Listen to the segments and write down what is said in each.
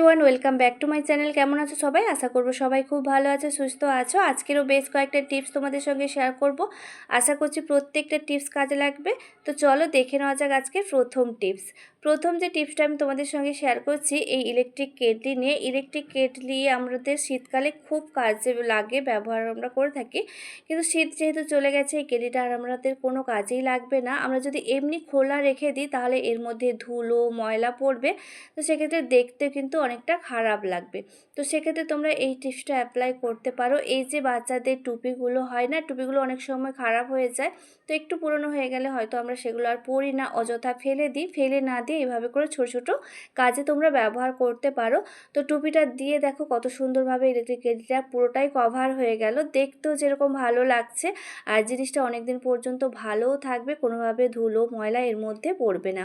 Everyone welcome back to my channel কেমন আছো সবাই? আশা করব সবাই খুব ভালো আছে, সুস্থ আছো। আজকেরও বেশ কয়েকটা টিপস তোমাদের সঙ্গে শেয়ার করব। আশা করছি প্রত্যেকটা টিপস কাজে লাগবে। তো চলো দেখে নেওয়া যাক আজকের প্রথম টিপস প্রথম যে টিপসটা আমি তোমাদের সঙ্গে শেয়ার করছি, এই ইলেকট্রিক কেটলি নিয়ে। ইলেকট্রিক কেটলি আমাদের শীতকালে খুব কাজে লাগে, ব্যবহার আমরা করে থাকি। কিন্তু শীত যেহেতু চলে গেছে, এই কেটলিটা আর আমাদের কোনো কাজেই লাগবে না। আমরা যদি এমনি খোলা রেখে দিই, তাহলে এর মধ্যে ধুলো, ময়লা পড়বে। তো সেক্ষেত্রে দেখতে কিন্তু অনেকটা খারাপ লাগবে। তো সেক্ষেত্রে তোমরা এই টিপসটা অ্যাপ্লাই করতে পারো। এই যে বাচ্চাদের টুপিগুলো হয় না, টুপিগুলো অনেক সময় খারাপ হয়ে যায়, তো একটু পুরনো হয়ে গেলে হয়তো আমরা সেগুলো আর পরি না, অযথা ফেলে দিই। ফেলে না দিয়ে এভাবে করে ছোট ছোট কাজে তোমরা ব্যবহার করতে পারো। তো টুপিটা দিয়ে দেখো কত সুন্দরভাবে ইলেকট্রিক কেটলিটা পুরোটাই কভার হয়ে গেল। দেখতেও যেরকম ভালো লাগছে। আর জিনিসটা অনেক দিন পর্যন্ত ভালোও থাকবে, কোনোভাবে ধুলো, ময়লা এর মধ্যে পড়বে না।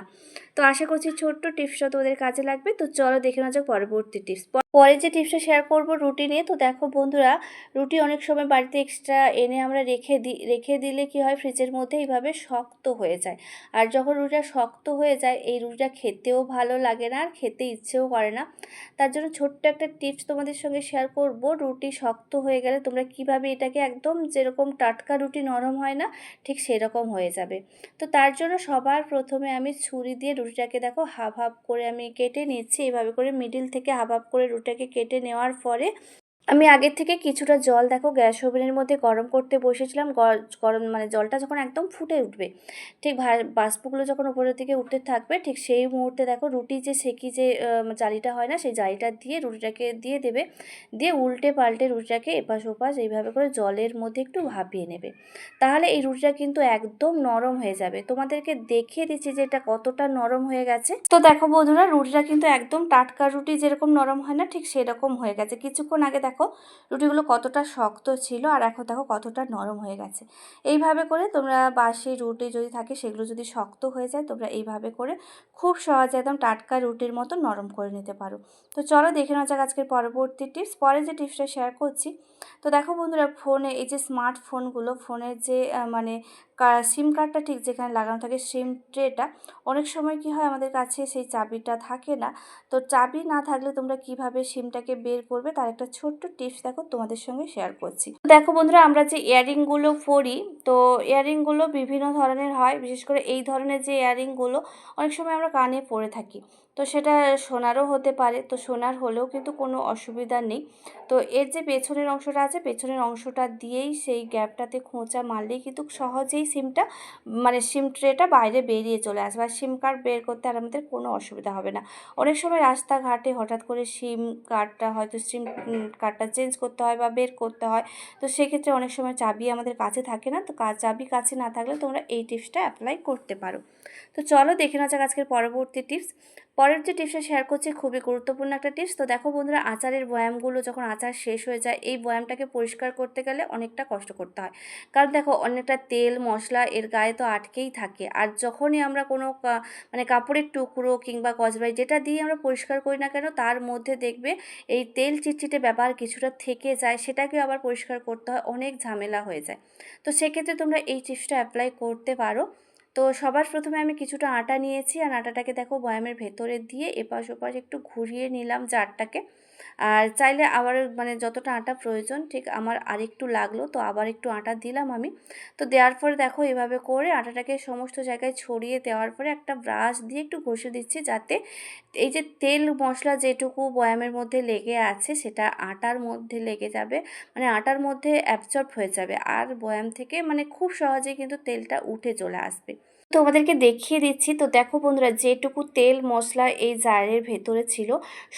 তো আশা করছি ছোট্ট টিপসটা তোমাদের কাজে লাগবে। তো চলো দেখে নেওয়া যাক পরবর্তী টিপস পরে যে টিপসটা শেয়ার করব রুটি নিয়ে, তো দেখো বন্ধুরা, রুটি অনেক সময় বাড়িতে এক্সট্রা এনে আমরা রেখে দিই রেখে দিলে কি হয় ফ্রিজের মধ্যে এইভাবে শক্ত হয়ে যায়। আর যখন রুটিটা শক্ত হয়ে যায়, এই রুটিটা খেতেও ভালো লাগে না, আর খেতে ইচ্ছেও করে না। তার জন্য ছোট্ট একটা টিপস তোমাদের সঙ্গে শেয়ার করব। রুটি শক্ত হয়ে গেলে তোমরা কীভাবে এটাকে একদম যেরকম টাটকা রুটি নরম হয় না, ঠিক সেরকম হয়ে যাবে। তো তার জন্য সবার প্রথমে আমি ছুরি দিয়ে রুটিটাকে দেখো হাফ হাফ করে আমি কেটে নিচ্ছি, এভাবে করে মিডিল থেকে হাবাব করে রুটাকে কেটে নেওয়ার পরে আমি আগের থেকে কিছুটা জল দেখো, গ্যাস ওভেনের মধ্যে গরম করতে বসেছিলাম। গরম মানে জলটা যখন একদম ফুটে উঠবে, ঠিক বাষ্পগুলো যখন উপরের দিকে উঠতে থাকবে, ঠিক সেই মুহূর্তে দেখো রুটি যে সেকি যে জালিটা হয় না, সেই জালিটা দিয়ে রুটিটাকে দিয়ে দেবে। দিয়ে উল্টে পাল্টে রুটিটাকে এপাশ ওপাশ এইভাবে করে জলের মধ্যে একটু ভাপিয়ে নেবে। তাহলে এই রুটিটা কিন্তু একদম নরম হয়ে যাবে। তোমাদেরকে দেখিয়ে দিচ্ছি যে এটা কতটা নরম হয়ে গেছে। তো দেখো বন্ধুরা, রুটিটা কিন্তু একদম টাটকা রুটি যেরকম নরম হয় না, ঠিক সেরকম হয়ে গেছে। কিছুক্ষণ আগে দেখো দেখো, রুটিগুলো কতটা শক্ত ছিল আর এখন দেখো কতটা নরম হয়ে গেছে। এইভাবে করে তোমরা বাসি রুটি যদি থাকে সেগুলো যদি শক্ত হয়ে যায়, তোমরা এইভাবে করে খুব সহজে একদম টাটকা রুটির মতো নরম করে নিতে পারো। তো চলো দেখে নেওয়া যাক আজকের পরবর্তী টিপস পরে যে টিপসটা শেয়ার করছি, তো দেখো বন্ধুরা ফোনে এই যে স্মার্টফোনগুলো ফোনের যে মানে সিম কার্ডটা ঠিক যেখানে লাগানো থাকে সিম ট্রেটা অনেক সময় কি হয় আমাদের কাছে সেই চাবিটা থাকে না। তো চাবি না থাকলে তোমরা কীভাবে সিমটাকে বের করবে, তার একটা ছোট্ট টিপস দেখো তোমাদের সঙ্গে শেয়ার করছি। দেখো বন্ধুরা, আমরা যে ইয়ারিংগুলো পরি, তো ইয়ারিংগুলো বিভিন্ন ধরনের হয়। বিশেষ করে এই ধরনের যে ইয়ারিংগুলো অনেক সময় আমরা কানে পরে থাকি। তো সেটা সোনারও হতে পারে। তো সোনার হলেও কিন্তু কোনো অসুবিধা নেই। তো এর যে পেছনের অংশটা আছে, পেছনের অংশটা দিয়েই সেই গ্যাপটাতে খোঁচা মারলেই কিন্তু সহজেই সিমটা মানে সিম ট্রেটা বাইরে বেরিয়ে চলে আসবে আর সিম কার্ড বের করতে আর আমাদের কোনো অসুবিধা হবে না। অনেক সময় রাস্তাঘাটে হঠাৎ করে সিম কার্ডটা হয়তো সিম কার্ডটা চেঞ্জ করতে হয় বা বের করতে হয়। তো সেক্ষেত্রে অনেক সময় চাবি আমাদের কাছে থাকে না। তো চাবি কাছে না থাকলে তোমরা এই টিপসটা অ্যাপ্লাই করতে পারো। তো চলো দেখে নেওয়া যাক আজকের পরবর্তী টিপস। পরের যে টিপসটা শেয়ার করছি খুবই গুরুত্বপূর্ণ একটা টিপস তো দেখো বন্ধুরা, আচারের বয়ামগুলো যখন আচার শেষ হয়ে যায়, এই বয়ামটাকে পরিষ্কার করতে গেলে অনেকটা কষ্ট করতে হয়। কারণ দেখো অনেকটা তেল, মশলা এর গায়ে তো আটকেই থাকে। আর যখনই আমরা কোনো মানে কাপড়ের টুকরো কিংবা কচবাই যেটা দিয়ে আমরা পরিষ্কার করি না কেন, তার মধ্যে দেখবে এই তেল চিটচিটে ব্যাপার কিছুটা থেকে যায়, সেটাকেও আবার পরিষ্কার করতে হয়, অনেক ঝামেলা হয়ে যায়। তো সেক্ষেত্রে তোমরা এই টিপসটা অ্যাপ্লাই করতে পারো। তো সবার প্রথমে আমি কিছুটা আটা নিয়েছি আর আটাটাকে দেখো বয়ামের ভেতরে দিয়ে এপাশ ওপাশ একটু ঘুরিয়ে নিলাম জারটাকে। আর চাইলে আবার মানে যতটা আটা প্রয়োজন, ঠিক আমার আরেকটু লাগল, তো আবার একটু আটা দিলাম আমি। তো দেওয়ার পরে দেখো এভাবে করে আটাটাকে সমস্ত জায়গায় ছড়িয়ে দেওয়ার পরে একটা ব্রাশ দিয়ে একটু ঘষে দিচ্ছি যাতে এই যে তেল মশলা যেটুকু বয়ামের মধ্যে লেগে আছে সেটা আটার মধ্যে লেগে যাবে মানে আটার মধ্যে অ্যাবজর্ব হয়ে যাবে। আর বয়াম থেকে মানে খুব সহজেই কিন্তু তেলটা উঠে চলে আসবে। তোমাদেরকে দেখিয়ে দিচ্ছি। তো দেখো বন্ধুরা, যেটুকু তেল, মশলা এই জারের ভেতরে ছিল,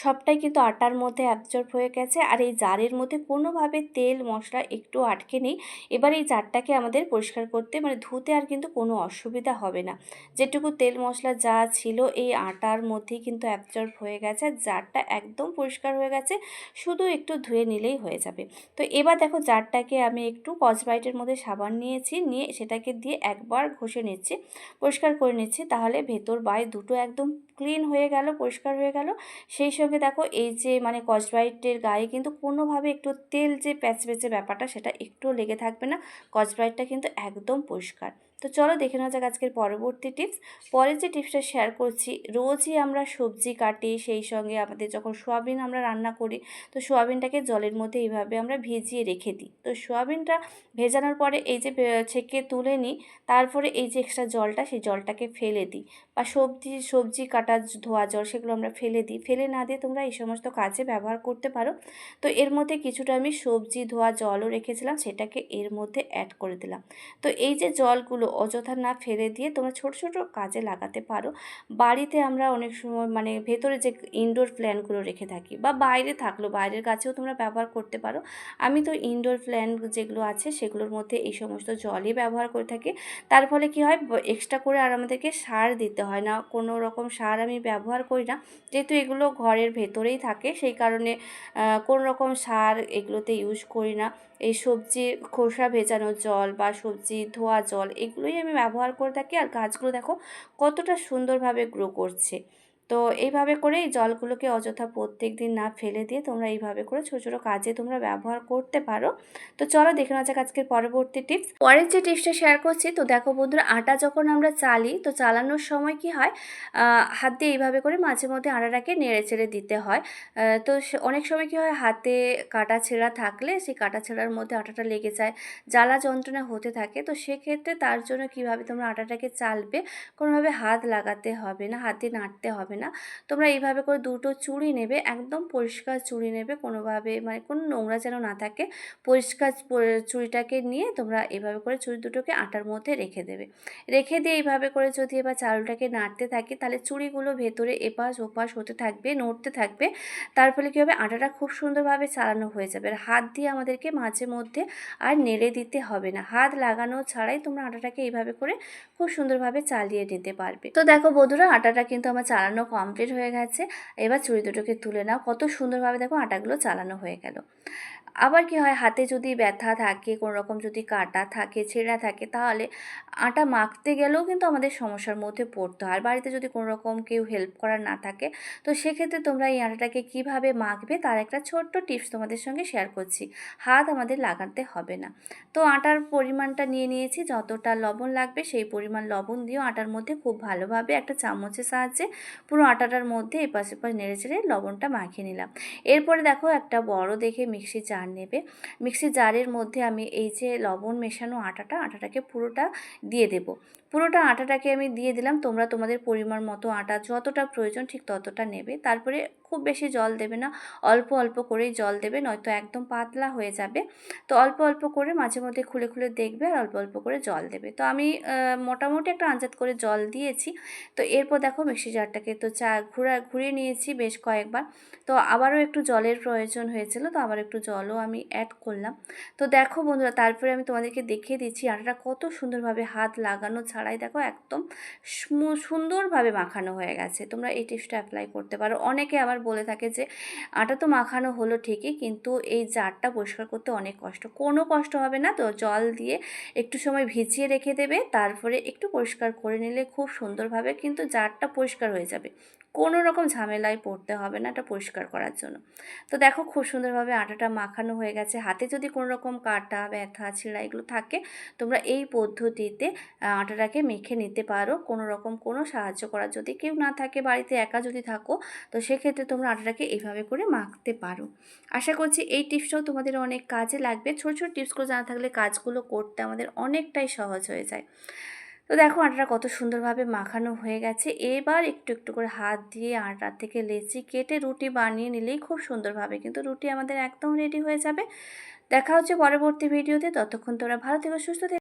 সবটাই কিন্তু আটার মধ্যে অ্যাবজর্ব হয়ে গেছে। আর এই জারের মধ্যে কোনোভাবে তেল, মশলা একটু আটকে নেই। এবার এই জারটাকে আমাদের পরিষ্কার করতে মানে ধুতে আর কিন্তু কোনো অসুবিধা হবে না। যেটুকু তেল, মশলা যা ছিল, এই আটার মধ্যেই কিন্তু অ্যাবজর্ব হয়ে গেছে। জারটা একদম পরিষ্কার হয়ে গেছে, শুধু একটু ধুয়ে নিলেই হয়ে যাবে। তো এবার দেখো জারটাকে আমি একটু কচব্রাইটের মধ্যে সাবান নিয়েছি, নিয়ে সেটাকে দিয়ে একবার ঘষে নিচ্ছি। পরিষ্কার করে নিচ্ছি তাহলে ভেতর বাই দুটো একদম ক্লিন হয়ে গেল, পরিষ্কার হয়ে গেল। সেই সঙ্গে দেখো এই যে মানে কচব্রাইটের গায়ে কিন্তু কোনোভাবে একটু তেল যে প্যাচ প্যাচে ব্যাপারটা সেটা একটুও লেগে থাকবে না। কচব্রাইটটা কিন্তু একদম পরিষ্কার। তো চলো দেখে নেওয়া যাক আজকের পরবর্তী টিপস পরের যে টিপসটা শেয়ার করছি, রোজই আমরা সবজি কাটি, সেই সঙ্গে আমাদের যখন সোয়াবিন আমরা রান্না করি, তো সোয়াবিনটাকে জলের মধ্যে এইভাবে আমরা ভিজিয়ে রেখে দিই। তো সোয়াবিনটা ভেজানোর পরে এই যে ছেঁকে তুলে নিই, তারপরে এই যে এক্সট্রা জলটা, সেই জলটাকে ফেলে দিই। বা সবজি সবজি কাটা জ- ধোয়া জল সেগুলো আমরা ফেলে দিই। ফেলে না দিয়ে তোমরা এই সমস্ত কাজে ব্যবহার করতে পারো। তো এর মধ্যে কিছুটা আমি সবজি, ধোয়া, জলও রেখেছিলাম, সেটাকে এর মধ্যে অ্যাড করে দিলাম। তো এই যে জলগুলো অযথা না ফেলে দিয়ে তোমরা ছোট ছোট কাজে লাগাতে পারো। বাড়িতে আমরা অনেক সময় মানে ভেতরে যে ইনডোর প্ল্যান্টগুলো রেখে থাকি বা বাইরে থাকল বাইরের কাছেও তোমরা ব্যবহার করতে পারো। আমি তো ইনডোর প্ল্যান্ট যেগুলো আছে সেগুলোর মধ্যে এই সমস্ত জলই ব্যবহার করে থাকি। তার ফলে কি হয় এক্সট্রা করে আর আমাদেরকে সার দিতে হয় না। কোনো রকম সার আমি ব্যবহার করি না। যেহেতু এগুলো ঘরের ভেতরেই থাকে, সেই কারণে কোনো রকম সার এগুলোতে ইউজ করি না। এই সবজি, খোসা ভেজানো জল বা সবজি ধোয়া জল এগুলোই আমি ব্যবহার করে থাকি। আর গাছগুলো দেখো কতটা সুন্দরভাবে গ্রো করছে। তো এইভাবে করে এই জলগুলোকে অযথা প্রত্যেক দিন না ফেলে দিয়ে তোমরা এইভাবে করে ছোটো ছোটো কাজে তোমরা ব্যবহার করতে পারো। তো চলো দেখে নেওয়া যাক আজকের পরবর্তী টিপস। পরের যে টিপসটা শেয়ার করছি, তো দেখো বন্ধুরা, আটা যখন আমরা চালি, তো চালানোর সময় কি হয় হাত দিয়ে এইভাবে করে মাঝে মধ্যে আটাটাকে নেড়ে চেড়ে দিতে হয়। তো অনেক সময় কি হয়, হাতে কাটা ছেঁড়া থাকলে সেই কাটা ছেঁড়ার মধ্যে আটাটা লেগে যায়, জ্বালা যন্ত্রণা হতে থাকে। তো সেক্ষেত্রে তার জন্য কীভাবে তোমরা আটাটাকে চালবে, কোনোভাবে হাত লাগাতে হবে না, হাত নাড়তে হবে না। তোমরা এইভাবে করে দুটো চুড়ি নেবে, একদম পরিষ্কার চুড়ি নেবে কোনোভাবে মানে কোনো নোংরা যেন না থাকে। পরিষ্কার চুড়িটাকে নিয়ে তোমরা এভাবে করে চুড়ি দুটোকে আটার মধ্যে রেখে দেবে। রেখে দিয়ে এইভাবে করে যদি এবার চালটাকে নাড়তে থাকি, তাহলে চুড়িগুলো ভেতরে এপাশ ওপাশ হতে থাকবে, নড়তে থাকবে। তার ফলে কী হবে? আটাটা খুব সুন্দরভাবে চালানো হয়ে যাবে। আর হাত দিয়ে আমাদেরকে মাঝে মধ্যে আর নেড়ে দিতে হবে না। হাত লাগানো ছাড়াই তোমরা আটাটাকে এইভাবে করে খুব সুন্দরভাবে চালিয়ে নিতে পারবে। তো দেখো বন্ধুরা, আটাটা কিন্তু আমার চালানো কমপ্লিট হয়ে গেছে। এবার চুড়ি দুটোকে তুলে নাও। কত সুন্দরভাবে দেখো আটাগুলো চালানো হয়ে গেল। আবার কি হয়? হাতে যদি ব্যথা থাকে কোনো রকম যদি কাটা থাকে, ছেঁড়া থাকে, তাহলে আটা মাখতে গেলেও কিন্তু আমাদের সমস্যার মধ্যে পড়তে হয়। আর বাড়িতে যদি কোনো রকম কেউ হেল্প করার না থাকে, তো সেক্ষেত্রে তোমরা এই আটাটাকে কীভাবে মাখবে? তার একটা ছোট্ট টিপস তোমাদের সঙ্গে শেয়ার করছি। হাত আমাদের লাগাতে হবে না। তো আটার পরিমাণটা নিয়ে নিয়েছি। যতটা লবণ লাগবে, সেই পরিমাণ লবণ দিয়েও আটার মধ্যে খুব ভালোভাবে একটা চামচের সাহায্যে পুরো আটাটার মধ্যে এপাশ এপাশ নেড়ে চেড়ে লবণটা মাখিয়ে নিলাম। এরপরে দেখো একটা বড় দেখে মিক্সি জার নেবে। মিক্সি জারের মধ্যে আমি এই যে লবণ মেশানো আটাটা আটাটাকে পুরোটা দিয়ে দেব। পুরোটা আটাটাকে আমি দিয়ে দিলাম। তোমরা তোমাদের পরিমাণ মতো আটা যতটা প্রয়োজন ঠিক ততটা নেবে। তারপরে খুব বেশি জল দেবে না, অল্প অল্প করেই জল দেবে, নয়তো একদম পাতলা হয়ে যাবে। তো অল্প অল্প করে মাঝে মধ্যে খুলে খুলে দেখবে আর অল্প অল্প করে জল দেবে। তো আমি মোটামুটি একটা আঞ্জাত করে জল দিয়েছি। তো এরপর দেখো মিক্সি জারটাকে তো চা ঘুরা, ঘুরিয়ে নিয়েছি বেশ কয়েকবার। তো আবারও একটু জলের প্রয়োজন হয়েছিল, তো আবার একটু জলও আমি অ্যাড করলাম। তো দেখো বন্ধুরা, তারপরে আমি তোমাদেরকে দেখিয়ে দিচ্ছি আটাটা কত সুন্দরভাবে হাত লাগানো ছাড়াই দেখো একদম সুন্দরভাবে মাখানো হয়ে গেছে। তোমরা এই টিপসটা অ্যাপ্লাই করতে পারো। অনেকে আবার বলে থাকে যে, আটা তো মাখানো হলো ঠিকই, কিন্তু এই জারটা পরিষ্কার করতে অনেক কষ্ট। কোনো কষ্ট হবে না তো জল দিয়ে একটু সময় ভিজিয়ে রেখে দেবে, তারপরে একটু পরিষ্কার করে নিলে খুব সুন্দরভাবে কিন্তু জারটা পরিষ্কার হয়ে যাবে। কোনো রকম ঝামেলায় পড়তে হবে না এটা পরিষ্কার করার জন্য। তো দেখো খুব সুন্দরভাবে আটাটা মাখানো হয়ে গেছে। হাতে যদি কোনো রকম কাটা, ব্যথা, ছিঁড়া এগুলো থাকে, তোমরা এই পদ্ধতিতে আটাটাকে মেখে নিতে পারো। কোনো রকম কোনো সাহায্য করার যদি কেউ না থাকে, বাড়িতে একা যদি থাকো, তো সেক্ষেত্রে তোমরা আটাটাকে এইভাবে করে মাখতে পারো। আশা করছি এই টিপসটাও তোমাদের অনেক কাজে লাগবে। ছোট ছোট টিপসগুলো জানা থাকলে কাজগুলো করতে আমাদের অনেকটাই সহজ হয়ে যায়। তো দেখো আটাটা কত সুন্দরভাবে মাখানো হয়ে গেছে। এবার একটু একটু করে হাত দিয়ে আটা থেকে লেচি কেটে রুটি বানিয়ে নিলেই খুব সুন্দরভাবে কিন্তু রুটি আমাদের একদম রেডি হয়ে যাবে। দেখা হচ্ছে পরবর্তী ভিডিওতে ততক্ষণ তোমরা ভালো থেকে, সুস্থ থেকো।